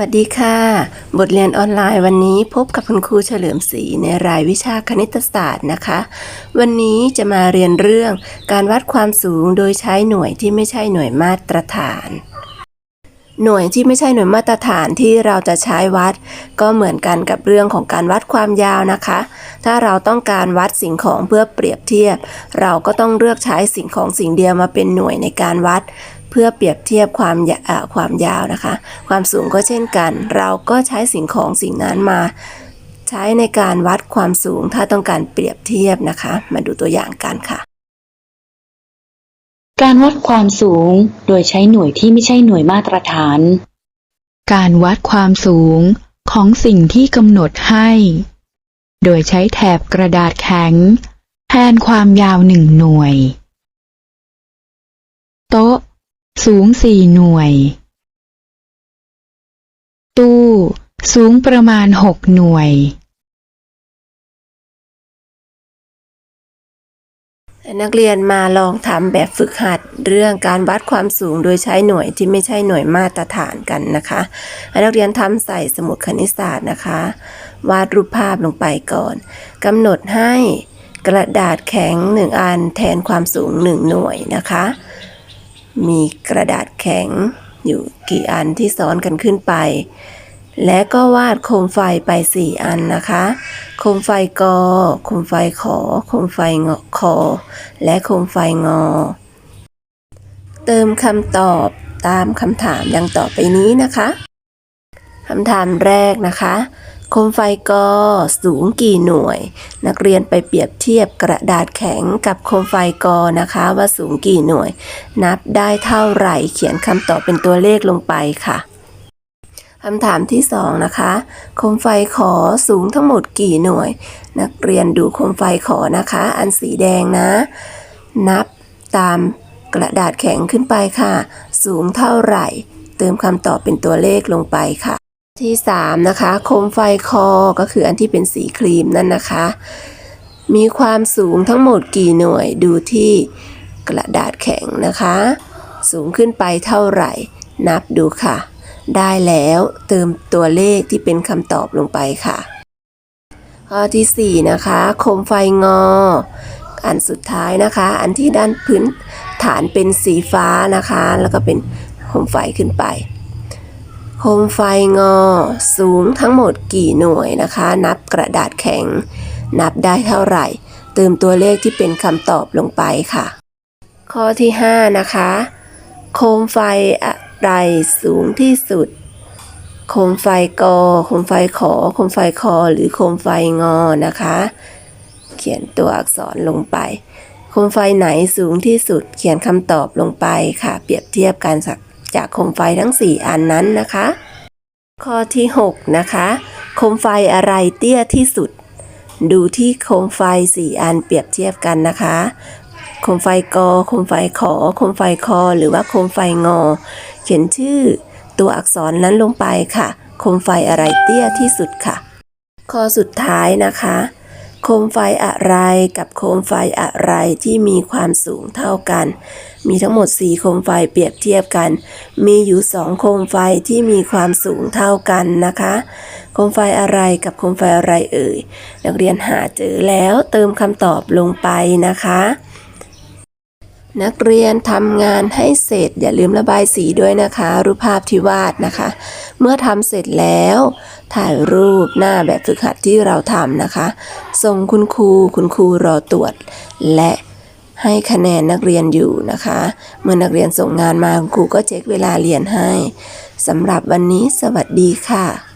สวัสดีค่ะ บทเรียนออนไลน์วันนี้พบกับคุณครูเฉลิมศรีในรายวิชาคณิตศาสตร์นะคะ วันนี้จะมาเรียนเรื่องการวัดความสูงโดยใช้หน่วยที่ไม่ใช่หน่วยมาตรฐาน หน่วยที่ไม่ใช่หน่วยมาตรฐานที่เราจะใช้วัด ก็เหมือนกันกับเรื่องของการวัดความยาวนะคะ ถ้าเราต้องการวัดสิ่งของเพื่อเปรียบเทียบ เราก็ต้องเลือกใช้สิ่งของสิ่งเดียวมาเป็นหน่วยในการวัด พื่อเปรียบเทียบความยาเอ่อความยาวนะคะ ความสูงก็เช่นกัน เราก็ใช้สิ่งของสิ่งนั้นมา ใช้ในการวัดความสูงถ้าต้องการเปรียบเทียบนะคะ มาดูตัวอย่างกันค่ะ การวัดความสูงโดยใช้หน่วยที่ไม่ใช่หน่วยมาตรฐาน การวัดความสูงของสิ่งที่กำหนดให้ โดยใช้แถบกระดาษแข็งแทนความยาวหนึ่งหน่วย โต๊ะ สูงสี่หน่วย ตู้ สูงประมาณหกหน่วย นักเรียนมาลองทำแบบฝึกหัดเรื่องการวัดความสูงโดยใช้หน่วยที่ไม่ใช่หน่วยมาตรฐานกันนะคะนักเรียนทำใส่สมุดคณิตศาสตร์นะคะ วาดรูปภาพลงไปก่อนกำหนดให้กระดาษแข็งหนึ่งอันแทนความสูงหนึ่งหน่วยนะคะ มีกระดาษแข็งอยู่กี่อันที่ซ้อนกันขึ้นไป และก็วาดโคมไฟไป 4 อันนะคะ โคมไฟกอ โคมไฟขอ โคมไฟงอคอ และโคมไฟงอ เติมคำตอบตามคำถามดังต่อไปนี้นะคะคำถามแรกนะคะ โคมไฟกอสูงกี่หน่วย นักเรียนไปเปรียบเทียบกระดาษแข็งกับโคมไฟกอนะคะว่าสูงกี่หน่วย นับได้เท่าไหร่เขียนคำตอบเป็นตัวเลขลงไปค่ะคำถามที่สองนะคะ โคมไฟขอสูงทั้งหมดกี่หน่วย นักเรียนดูโคมไฟขอนะคะ อันสีแดงนะ นับตามกระดาษแข็งขึ้นไปค่ะ สูงเท่าไหร่ เติมคำตอบเป็นตัวเลขลงไปค่ะ ที่สามนะคะโคมไฟคอก็คืออันที่เป็นสีครีมนั่นนะคะ มีความสูงทั้งหมดกี่หน่วยดูที่กระดาษแข็งนะคะ สูงขึ้นไปเท่าไหร่ นับดูค่ะ ได้แล้วเติมตัวเลขที่เป็นคำตอบลงไปค่ะข้อที่4นะคะโคมไฟงอ อันสุดท้ายนะคะ อันที่ด้านพื้นฐานเป็นสีฟ้านะคะ แล้วก็เป็นโคมไฟขึ้นไป โคมไฟงอ สูงทั้งหมดกี่หน่วยนะคะ นับกระดาษแข็ง นับได้เท่าไหร่ เติมตัวเลขที่เป็นคำตอบลงไปค่ะ ข้อที่ 5 นะคะ โคมไฟอะไรสูงที่สุด โคมไฟกอ โคมไฟขอ โคมไฟคอ หรือโคมไฟงอนะคะ เขียนตัวอักษรลงไป โคมไฟไหนสูงที่สุด เขียนคำตอบลงไปค่ะ เปรียบเทียบกันจาก จากโคมไฟทั้ง 4 อันนั้นนะคะ ข้อที่ 6 นะคะ โคมไฟอะไรเตี้ยที่สุด ดูที่โคมไฟ 4 อันเปรียบเทียบกันนะคะ โคมไฟกอโคมไฟขอ โคมไฟคอ หรือว่าโคมไฟงอ เขียนชื่อตัวอักษรนั้นลงไปค่ะ โคมไฟอะไรเตี้ยที่สุดค่ะ ข้อสุดท้ายนะคะ โคมไฟอะไรกับโคมไฟอะไรที่มีความสูงเท่ากัน มีทั้งหมด 4 โคมไฟเปรียบเทียบกัน มีอยู่ 2 โคมไฟที่มีความสูงเท่ากันนะคะ โคมไฟอะไรกับโคมไฟอะไรเอ่ย นักเรียนหาเจอแล้วเติมคำตอบลงไปนะคะ นักเรียนทำงานให้เสร็จ อย่าลืมระบายสีด้วยนะคะ รูปภาพที่วาดนะคะ เมื่อทำเสร็จแล้ว ถ่ายรูปหน้าแบบฝึกหัดที่เราทำนะคะ ส่งคุณครูคุณครูรอตรวจ และให้คะแนนนักเรียนอยู่นะคะ เมื่อนักเรียนส่งงานมาครูก็เช็คเวลาเรียนให้สำหรับวันนี้สวัสดีค่ะ